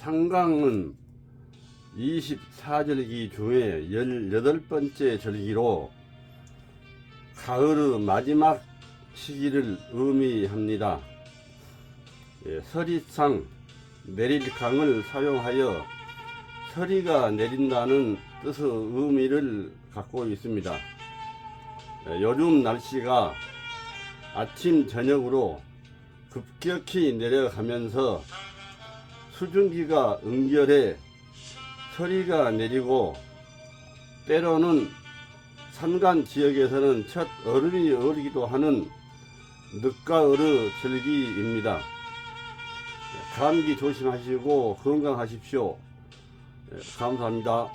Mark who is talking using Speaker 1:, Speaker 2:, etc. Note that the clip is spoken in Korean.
Speaker 1: 상강은 24절기 중에 18번째 절기로 가을의 마지막 시기를 의미합니다. 예, 서리상 내릴 강을 사용하여 서리가 내린다는 뜻의 의미를 갖고 있습니다. 예, 요즘 날씨가 아침 저녁으로 급격히 내려가면서 수증기가 응결해 서리가 내리고 때로는 산간 지역에서는 첫 얼음이 어리기도 하는 늦가을의 절기입니다. 감기 조심하시고 건강하십시오. 예, 감사합니다.